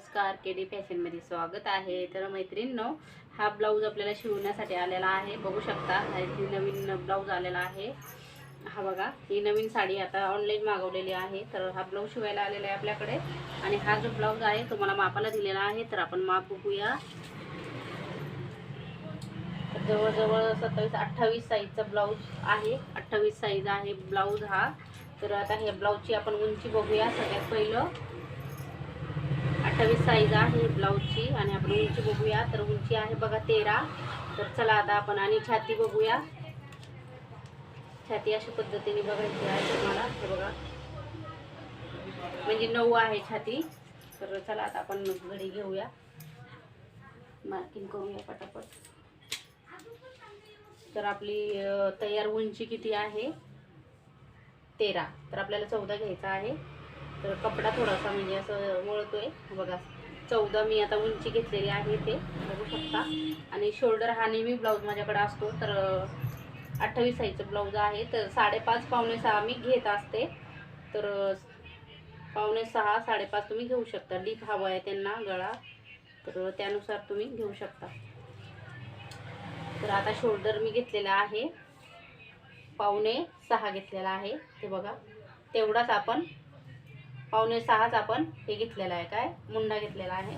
नमस्कार के डी फॅशनमध्ये स्वागत आहे. तर मैत्रिणींनो हा ब्लाऊज आपल्याला शिवण्यासाठी आलेला आहे. बघू शकता ही नवीन ब्लाऊज आलेला आहे. हा बघा ही नवीन साडी आता ऑनलाईन मागवलेली आहे. तर हा ब्लाऊज शिवायला आलेला आहे आपल्याकडे. आणि हा जो ब्लाऊज आहे तो मला मापाला दिलेला आहे. तर आपण माप बघूया. जवळजवळ सत्तावीस अठ्ठावीस साईजचा ब्लाऊज आहे. अठ्ठावीस साईज आहे ब्लाऊज हा. तर आता ह्या ब्लाऊजची आपण उंची बघूया सगळ्यात पहिलं. अठ्ठावीस साईज आहे ब्लाऊजची आणि आपण उंची बघूया. तर उंची आहे बघा तेरा. तर चला आता आपण आणि छाती बघूया. छाती अशा पद्धतीने बघायची आहे तुम्हाला. हे बघा. म्हणजे नऊ आहे छाती. तर चला आता आपण घडी घेऊया. मार्किंग करूया पटापट. तर आपली तयार उंची किती आहे? तेरा. तर आपल्याला चौदा घ्यायचा आहे. तर कपडा थोडासा म्हणजे असं वळतोय. बघा चौदा मी आता उंची घेतलेली आहे ते बघू शकता. आणि शोल्डर हा नेहमी ब्लाऊज माझ्याकडे असतो. तर अठ्ठावीस साईजचं ब्लाऊज आहे. तर साडेपाच पावणे सहा मी घेत असते. तर पावणे सहा साडेपाच तुम्ही घेऊ शकता. डीप हवा आहे त्यांना गळा. तर त्यानुसार तुम्ही घेऊ शकता. तर आता शोल्डर मी घेतलेला आहे. पावणे सहा घेतलेला आहे. ते बघा तेवढाच आपण पावणे सहाच आपण हे घेतलेलं आहे काय? मुंडा घेतलेला आहे.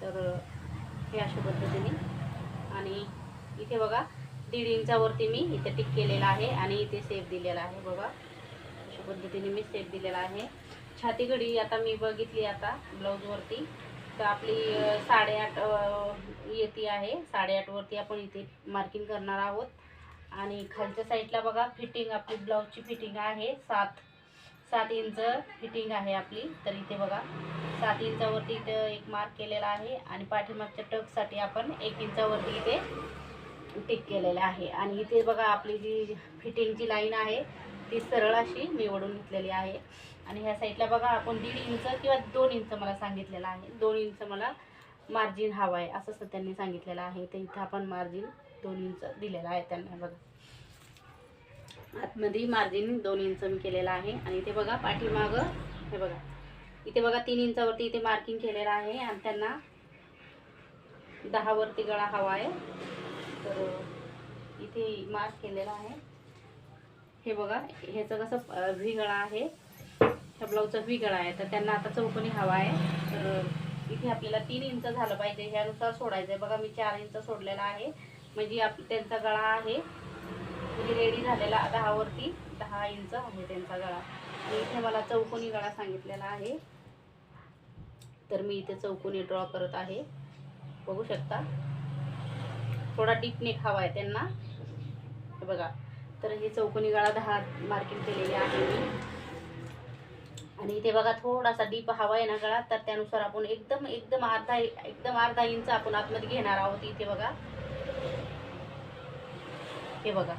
तर हे अशा पद्धतीने. आणि इथे बघा दीड इंचावरती मी इथे टिक केलेला आहे आणि इथे सेफ दिलेला आहे बघा. अशा पद्धतीने मी सेफ दिलेला आहे. छाती घडी आता मी बघितली आता ब्लाऊजवरती तर आपली साडेआठ येते आहे. साडेआठवरती आपण इथे मार्किंग करणार आहोत. आणि खालच्या साईडला बघा फिटिंग आपली ब्लाऊजची फिटिंग आहे. सात सात इंच फिटिंग आहे आपली. तर इथे बघा सात इंचावरती इथे एक मार्क केलेला आहे आणि पाठीमागच्या टकसाठी आपण एक इंचावरती इथे टिक केलेलं आहे. आणि इथे बघा आपली जी फिटिंगची लाईन आहे ती सरळ अशी मी ओढून घेतलेली आहे. आणि ह्या साईडला बघा आपण दीड इंच किंवा दोन इंच मला सांगितलेलं आहे. दोन इंच मला मार्जिन हवं आहे असं त्यांनी सांगितलेलं आहे. तर इथं आपण मार्जिन दोन इंच दिलेलं आहे त्यांना बघा. आतमध्ये मार्जिन दोन इंच मी केलेलं आहे. आणि इथे बघा पाठीमागं हे बघा. इथे बघा तीन इंचावरती इथे मार्किंग केलेलं आहे आणि त्यांना दहावरती गळा हवा आहे. तर इथे मार्क केलेला आहे. हे बघा ह्याचं कसं व्ही गळा आहे. ह्या ब्लाऊजचा व्ही गळा आहे. तर त्यांना आता चौकोनी हवा आहे. तर इथे आपल्याला तीन इंच झालं पाहिजे. ह्यानुसार सोडायचं आहे बघा मी चार इंच सोडलेला आहे. म्हणजे आप त्यांचा गळा आहे. म्हणजे रेडी झालेला दहावरती दहा इंच आहे त्यांचा गळा. आणि इथे मला चौकोनी गळा सांगितलेला आहे. तर मी इथे चौकोनी ड्रॉ करत आहे. बघू शकता. थोडा डीप नेक हवा आहे त्यांना. हे बघा. तर हे चौकोनी गळा दहा मार्किंग केलेली आहे मी. आणि इथे बघा थोडासा डीप हवा आहे ना गळा. तर त्यानुसार आपण एकदम एकदम अर्धा एकदम अर्धा इंच आपण आतमध्ये घेणार आहोत. इथे बघा. हे बघा.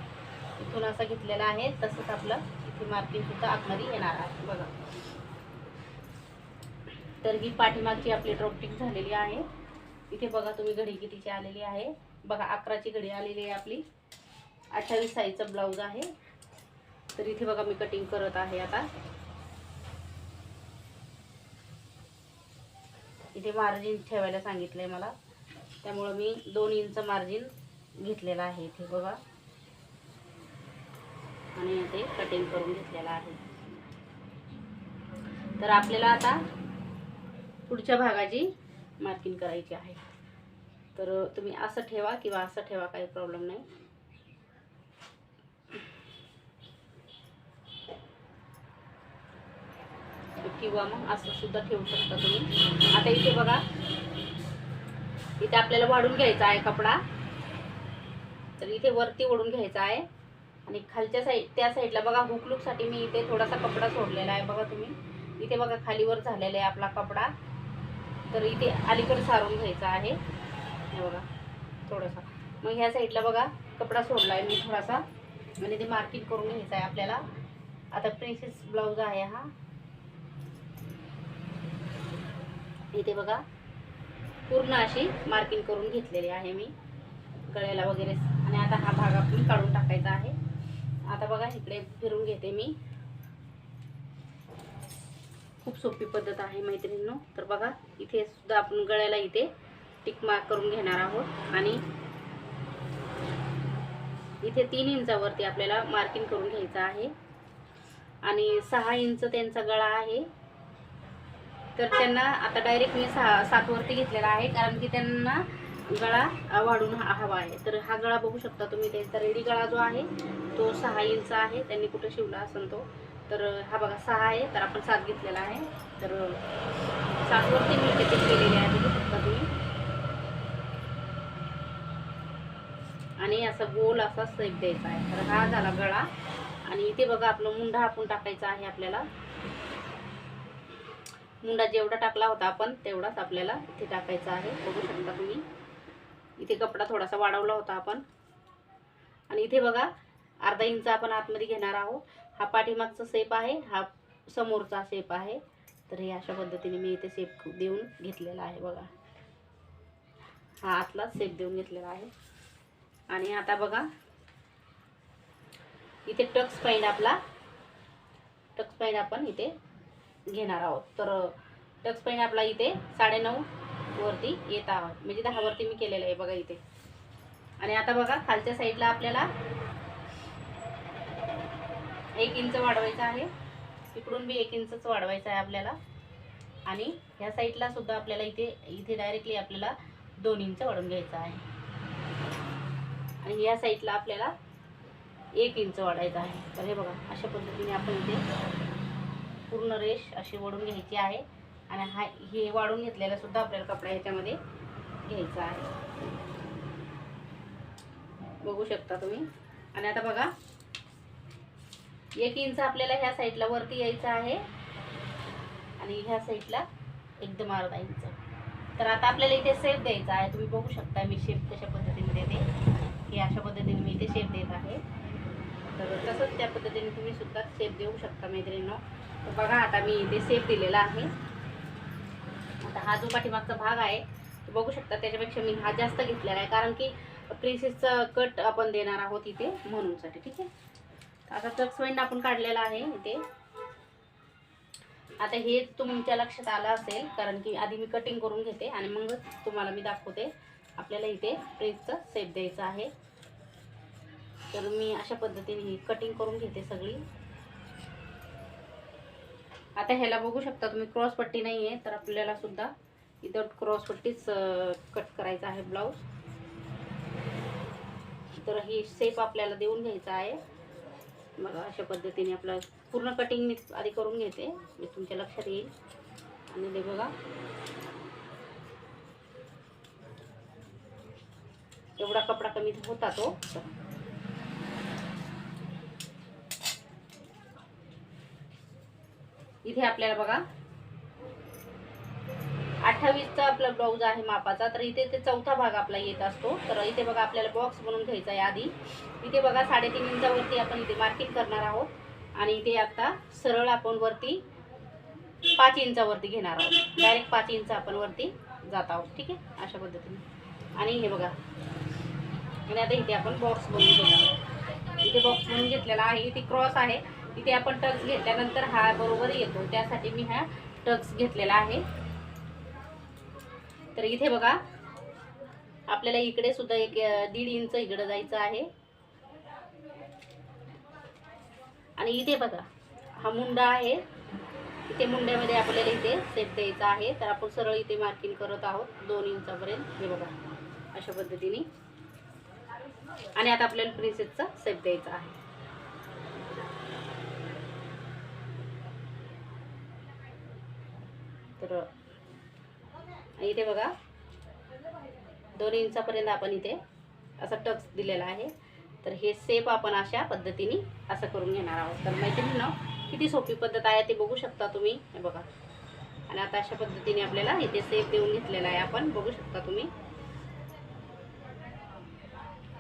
इथून असा घेतलेला आहे तसंच आपलं इथे मार्किंग सुद्धा आतमध्ये येणार आहे बघा. तर ही पाठीमागची आपली ड्रॉपटिंग झालेली आहे. इथे बघा तुम्ही घडी कितीची आलेली आहे. बघा अकराची घडी आलेली आहे आपली. अठ्ठावीस साईजचा ब्लाऊज आहे. तर इथे बघा मी कटिंग करत आहे आता. इथे मार्जिन ठेवायला सांगितलंय मला. त्यामुळं मी दोन इंच मार्जिन घेतलेलं आहे इथे बघा. आणि ते कटिंग करून घेतलेलं आहे. तर आपल्याला आता पुढच्या भागाची मार्किंग करायची आहे. तर तुम्ही असं ठेवा किंवा असं ठेवा काही प्रॉब्लेम नाही. किंवा मग असं सुद्धा ठेवू शकता तुम्ही. आता इथे बघा. इथे आपल्याला वाढून घ्यायचा आहे कपडा. तर इथे वरती ओढून घ्यायचा आहे. आणि खालच्या साईड त्या साईडला बघा हुकलूकसाठी मी इथे थोडासा कपडा सोडलेला आहे बघा तुम्ही. इथे बघा खालीवर झालेला आहे आपला कपडा. तर इथे अलीकडे सारून घ्यायचा आहे. हे बघा थोडासा. मग ह्या साईडला बघा कपडा सोडला आहे मी थोडासा. आणि ते मार्किंग करून घ्यायचं आहे आपल्याला. आता प्रिन्सेस ब्लाऊज आहे हा. इथे बघा पूर्ण अशी मार्किंग करून घेतलेली आहे मी. गळ्याला वगैरे. आणि आता हा भाग आपण काढून टाकायचा आहे. आता बघा इकडे फिरून घेते मी. खूप सोपी पद्धत आहे मैत्रिणींनो. तर बघा इथे सुद्धा आपण गळ्याला इथे टिक मार्क करून घेणार आहोत. आणि इथे तीन इंचावरती आपल्याला मार्किंग करून घ्यायचं आहे. आणि सहा इंच त्यांचा गळा आहे. तर त्यांना आता डायरेक्ट मी सहा सातवरती घेतलेला आहे कारण की त्यांना गळा वाढून हा- हवा आहे. तर हा गळा बघू शकता तुम्ही त्यांचा रेडी गळा जो आहे तो सहा इंच आहे. त्यांनी कुठं शिवला असेल तो. तर हा बघा सहा आहे तर आपण सात घेतलेला आहे. तर सातवरती मी कटिंग केलेली आहे बघू शकता तुम्ही. आणि असा गोल असा सेप द्यायचा आहे. तर हा झाला गळा. आणि इथे बघा आपलं मुंडा आपण टाकायचा आहे आपल्याला. मुंडा जेवढा टाकला होता आपण तेवढाच आपल्याला इथे टाकायचा आहे. बघू शकता तुम्ही. इथे कपडा थोडासा वाढवला होता आपण. आणि इथे बघा अर्धा इंच आपण आतमध्ये घेणार आहोत. हा पाठीमागचा सेप आहे हा समोरचा सेप आहे. तर हे अशा पद्धतीने मी इथे सेप देऊन घेतलेला आहे बघा. हा आतला सेप देऊन घेतलेला आहे. आणि आता बघा इथे टक्स पाईंड आपला टक्स पाईंड आपण इथे घेणार आहोत. तर टक्स पाईंड आपला इथे साडेनऊ वरती येत आहोत म्हणजे दहावरती मी केलेलं आहे बघा इथे. आणि आता बघा खालच्या साईडला आपल्याला एक इंच वाढवायचं आहे. इकडून बी एक इंचच वाढवायचं आहे आपल्याला. आणि ह्या साईडला सुद्धा आपल्याला इथे इथे डायरेक्टली आपल्याला दोन इंच वाढवून घ्यायचं आहे. आणि या साईडला आपल्याला एक इंच वाढायचं आहे. तर हे बघा अशा पद्धतीने आपण इथे पूर्ण रेष अशी वळून घ्यायची आहे. आणि हा हे वाढून घेतलेला सुद्धा आपल्याला कपडा ह्याच्यामध्ये घ्यायचा आहे. बघू शकता तुम्ही. आणि आता बघा एक इंच आपल्याला ह्या साईडला वरती यायचं आहे. आणि ह्या साईडला एकदम अर्धा इंच. तर आता आपल्याला इथे शेप द्यायचा आहे. तुम्ही बघू शकता मी शेप कशा पद्धतीने देते. की अशा पद्धतीने मी इथे शेप देत आहे. तर तसंच त्या पद्धतीने तुम्ही सुद्धा शेप देऊ शकता मैत्रिणीनं. तर बघा आता मी इथे शेप दिलेला आहे. तर हा जो पाठीमागचा भाग आहे तो बघू शकता. त्याच्यापेक्षा मी हा जास्त घेतलेला आहे. कारण की प्रिन्सेसचा कट आपण देणार आहोत इथे म्हणूनसाठी. ठीक आहे? आता टक्स आपण काढलेला आहे इथे. आता हे तुमच्या लक्षात आलं असेल कारण की आधी मी कटिंग करून घेते आणि मग तुम्हाला मी दाखवते. आपल्याला इथे प्रिन्सचा सेप द्यायचा आहे. तर मी अशा पद्धतीने ही कटिंग करून घेते सगळी. आता ह्याला बघू शकता तुम्ही क्रॉसपट्टी नाही आहे तर आपल्याला सुद्धा इथं क्रॉसपट्टीच कट करायचा आहे ब्लाऊज. तर ही शेप आपल्याला देऊन घ्यायचा आहे. मग अशा पद्धतीने आपलं पूर्ण कटिंग मी आधी करून घेते. मी तुमच्या लक्षात येईल. आणि ते बघा. एवढा कपडा कमी होता तो. इथे आपल्याला बघा. अठ्ठावीसचा आपला ब्लाऊज आहे मापाचा तर इथे ते चौथा भाग आपला येत असतो. तर इथे बघा आपल्याला बॉक्स बनवून घ्यायचा आहे आधी. इथे बघा साडेतीन इंचावरती आपण इथे मार्किंग करणार आहोत. आणि इथे आता सरळ आपण वरती पाच इंचावरती घेणार आहोत. डायरेक्ट पाच इंच आपण वरती जात आहोत. ठीक आहे? अशा पद्धतीने. आणि हे बघा. आणि आता इथे आपण बॉक्स बनवून घेणार आहोत. इथे बॉक्स बनवून घेतलेला आहे. इथे क्रॉस आहे. इथे आपण टक्स घेतल्यानंतर हा बरोबर येतो. त्यासाठी मी हा टक्स घेतलेला आहे. तर इथे बघा आपल्याला इकडे सुद्धा एक दीड इंच इकडं जायचं आहे. आणि इथे बघा हा मुंडा आहे. इथे मुंड्यामध्ये आपल्याला इथे सेट द्यायचा आहे. तर आपण सरळ इथे मार्किंग करत आहोत दोन इंचापर्यंत. हे बघा अशा पद्धतीने. आणि आता आपल्याला प्रिन्सेसचा सेट द्यायचा आहे. तर इथे बघा. दोन इंचापर्यंत आपण इथे असा टक्स दिलेला आहे. तर हे सेप आपण अशा पद्धतीने असं करून घेणार आहोत. तर मैत्रिणींनो किती सोपी पद्धत आहे ते बघू शकता तुम्ही. हे बघा. आणि आता अशा पद्धतीने आपल्याला इथे सेप देऊन घेतलेला आहे आपण. बघू शकता तुम्ही.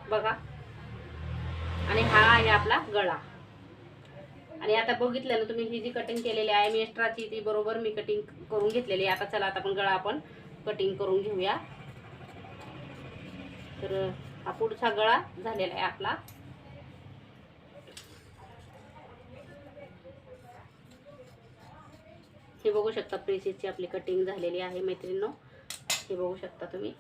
बघा. आणि हा आहे आपला गळा. आणि आता बघितलं ना तुम्ही ही जी कटिंग केलेली आहे मी एक्स्ट्राची ती बरोबर मी कटिंग करून घेतलेली आहे. आता चला आता आपण गळा आपण कटिंग करून घेऊया. तर हा पुढचा गळा झालेला आहे आपला. हे बघू शकता प्रेसेसची आपली कटिंग झालेली आहे मैत्रिणींनो. हे बघू शकता तुम्ही.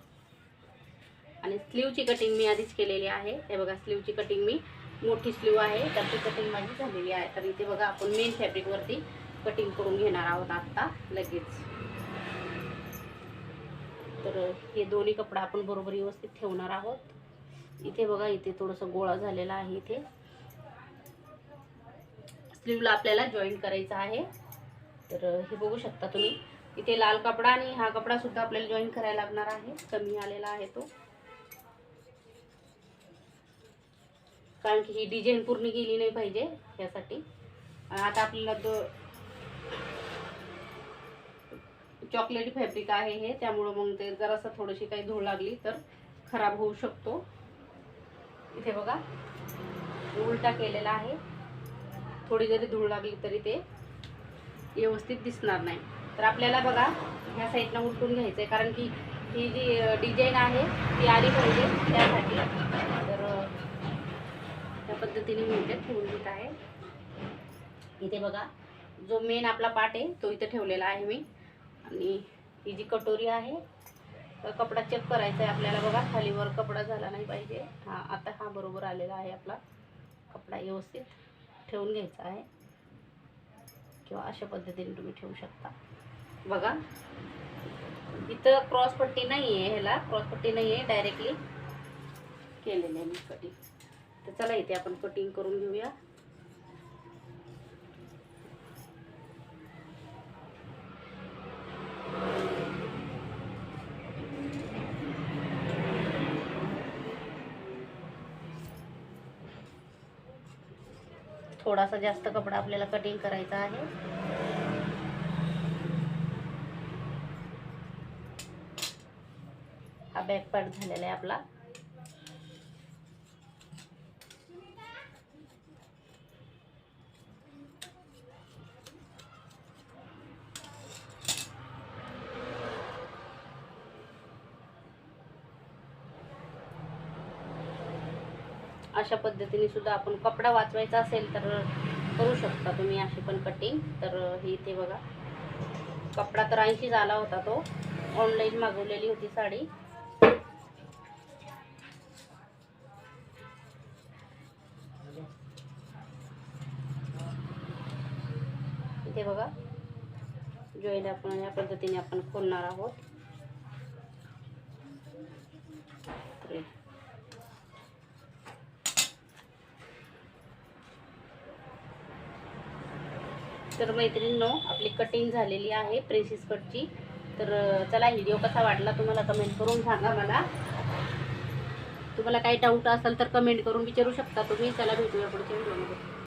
आणि स्लीवची कटिंग मी आधीच केलेली आहे. हे बघा स्लीवची कटिंग मी मोठी स्लीव आहे त्याची कटिंग माझी झालेली आहे. तर इथे बघा आपण मेन फॅब्रिकवरती कटिंग करून घेणार आहोत आत्ता लगेच. तर हे दोन्ही कपडा आपण बरोबर व्यवस्थित ठेवणार आहोत. इथे बघा इथे थोडंसं गोळा झालेला आहे इथे. स्लीवला आपल्याला जॉईन करायचं आहे. तर हे बघू शकता तुम्ही. इथे लाल कपडा आणि हा कपडा सुद्धा आपल्याला जॉईन करायला लागणार आहे. कमी आलेला आहे तो. कारण की ही डिझाईन पूर्ण गेली नाही पाहिजे यासाठी. आता आपल्याला जो चॉकलेटी फॅब्रिक आहे हे त्यामुळं मग ते जरासं थोडीशी काही धूळ लागली तर खराब होऊ शकतो. इथे बघा उलटा केलेला आहे. थोडी जरी धूळ लागली तरी ते व्यवस्थित दिसणार नाही. तर आपल्याला बघा ह्या साईडनं उलटून घ्यायचं आहे कारण की ही जी डिझाईन आहे ती आली पाहिजे त्यासाठी. तर पद्धतीने मी इथे ठेवून घेत आहे. इथे बघा जो मेन आपला पार्ट आहे तो इथे ठेवलेला आहे मी. आणि ही जी कटोरी आहे तर कपडा चेक करायचा आहे आपल्याला बघा खालीवर कपडा झाला नाही पाहिजे. हा आता हा बरोबर आलेला आहे आपला कपडा व्यवस्थित ठेवून घ्यायचा आहे. किंवा अशा पद्धतीने तुम्ही ठेवू शकता. बघा इथं क्रॉसपट्टी नाही आहे ह्याला क्रॉसपट्टी नाही आहे डायरेक्टली केलेलं आहे मी कटिंग. तर चला इथे आपण कटिंग करून घेऊया. थोडासा जास्त कपडा आपल्याला कटिंग करायचा आहे. हा बॅक पार्ट झालेला आहे आपला. अशा पद्धतीने सुद्धा आपण कपडा वाचवायचा असेल तर करू शकता तुम्ही अशी पण कटिंग तर हे इथे बघा. कपडा तर ऐंशीच आला होता तो. ऑनलाईन मागवलेली होती साडी. इथे बघा. जॉईन आपण या पद्धतीने आपण खोलणार आहोत. तर मैत्रिणींनो आपली कटिंग झालेली आहे प्रिन्सेस कटची तर चला व्हिडिओ कसा वाटला तुम्हाला कमेंट करून सांगा मला. तुम्हाला काही डाऊट असेल तर कमेंट करून विचारू शकता तुम्ही. चला भेटूया पुढच्या व्हिडिओमध्ये